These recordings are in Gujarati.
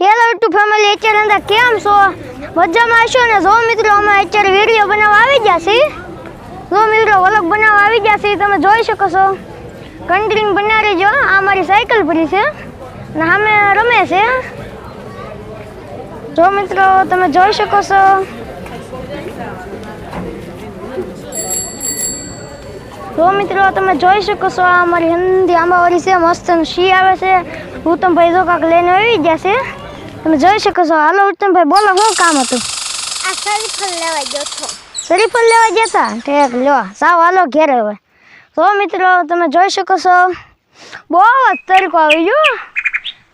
હેલો ટુ ફેમિલી અત્યારે અંદર કેમ છો? મજામાં હશો ને? જો મિત્રો, અમે અત્યારે વીડિયો બનાવવા આવી ગયા છીએ. જો મિત્રો વલગ બનાવવા આવી ગયા છીએ. તમે જોઈ શકો છો. કન્ટિન્યુ બનાવી જો આ મારી સાયકલ ભરી છે. અને સામે રમે છે. જો મિત્રો, તમે જોઈ શકો છો. જો મિત્રો, તમે જોઈ શકો છો, આ અમારી હિન્દી આંબાવાળી છે, મસ્ત શી આવે છે. ઉત્તમભાઈ જો કાંક લઈને આવી ગયા છે. તમે જોઈ શકો છો. હાલો ઉત્તમભાઈ બોલો શું કામ હતું? આ શરીફળ લેવા ગયો છો શરીફળ લેવા જતા ઠેક લો સાવ હાલો ઘેરે હવે. તો મિત્રો તમે જોઈ શકો છો. બહુ જ તરીકો આવી ગયો.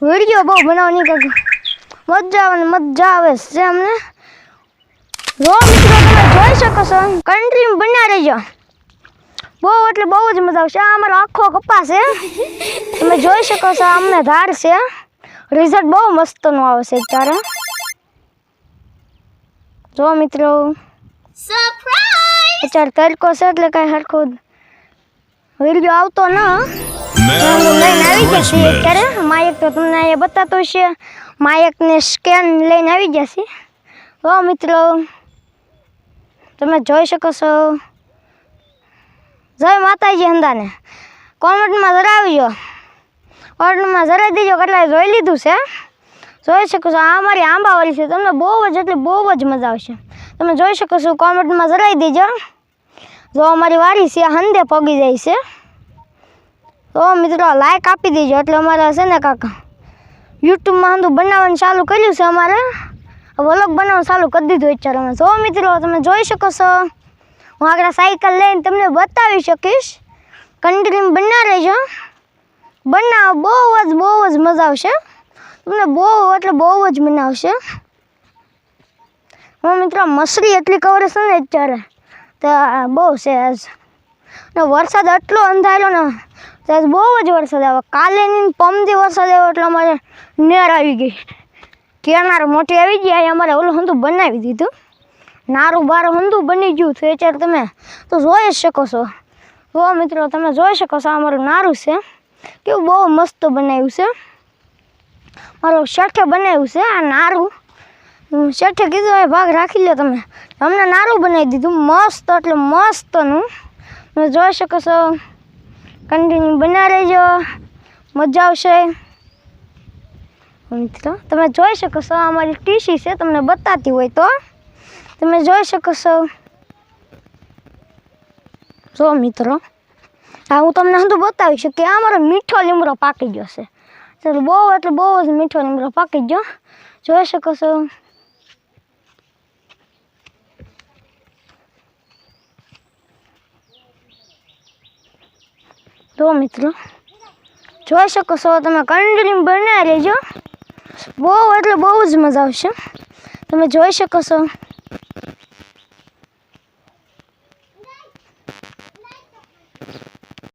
વીડિયો બહુ બનાવવાની કંઈક મજા આવે ને મજા આવે છે અમને. જો મિત્રો તમે જોઈ શકો છો. કન્ટ્રી બન્યા રહેજો. બહુ એટલે બહુ જ મજા આવશે. આ અમારો આખો કપાસ છે. તમે જોઈ શકો છો અમને ધાર છે. રિઝલ્ટ બહુ મસ્તનું આવશે અત્યારે જો મિત્રો. અત્યારે તડકો છે એટલે કાંઈ સરખો વીડિયો આવતો ન. લઈને આવી ગયા અત્યારે. માયક તો તમને અહીંયા બતાતો છે. માયકને સ્કેન લઈને આવી ગયા છે તો મિત્રો. તમે જોઈ શકો છો. જય માતાજી અંદાને કોમેન્ટમાં જણાવજો. કોમેન્ટમાં જણાવી દેજો, કેટલાય જોઈ લીધું છે? જોઈ શકો છો, આ અમારી આંબાવાળી છે. તમને બહુ જ, એટલે બહુ જ મજા આવશે. તમે જોઈ શકો છો, કોમેન્ટમાં જણાવી દેજો. જો અમારી વાડી છે હંદે પગી જાય છે. તો મિત્રો લાઈક આપી દેજો, એટલે અમારે છે ને કાકા યુટ્યુબમાં હંધું બનાવવાનું ચાલુ કર્યું છે અમારે. વ્લોગ બનાવવાનું ચાલુ કરી દીધું અત્યારે અમે. જો મિત્રો, તમે જોઈ શકો છો. હું આગળ સાયકલ લઈને તમને બતાવી શકીશ. કન્ટિન્યુ બના રહેજો. બનાવ બહુ જ બહુ જ મજા આવશે તમને બહુ એટલે બહુ જ મને આવશે. હું, મિત્રો મસરી એટલી કવર છે ને અત્યારે, તો બહુ છે આજ ને વરસાદ એટલો અંધાર્યો ને તો આજ બહુ જ વરસાદ આવ્યો. કાલે પમથી વરસાદ આવ્યો એટલે અમારે નેર આવી ગઈ. કેનાર મોટી આવી ગઈ અમારે ઓલું હંધું બનાવી દીધું. નારું બારું હંધું બની ગયું થયું અત્યારે તમે તો જોઈ શકો છો. જો મિત્રો, તમે જોઈ શકો છો અમારું નારું છે. કેવું બહુ મસ્ત બનાવ્યું છે. મારું શેઠે બનાવ્યું છે આ નારું. શેઠે કીધું એ ભાગ રાખી લો તમે. હમણાં નારું બનાવી દીધું, મસ્ત, એટલે મસ્તનું. તમે જોઈ શકો છો. કન્ટિન્યુ બના રહેજો. મજા આવશે. મિત્રો તમે જોઈ શકો છો અમારી ટીસી છે, તમને બતાતી હોય તો. તમે જોઈ શકો છો. જો મિત્રો હા, હું તમને હંધું બતાવી કે આ અમારો મીઠો લીમડો પાકી ગયો છે. ચાલો, બહુ એટલે બહુ જ મીઠો લીમડો પાકી ગયો. જોઈ શકો છો. તો મિત્રો, જોઈ શકો છો, તમે કંડલીમ બનાવી લેજો. બહુ એટલે બહુ જ મજા આવશે. તમે જોઈ શકો છો.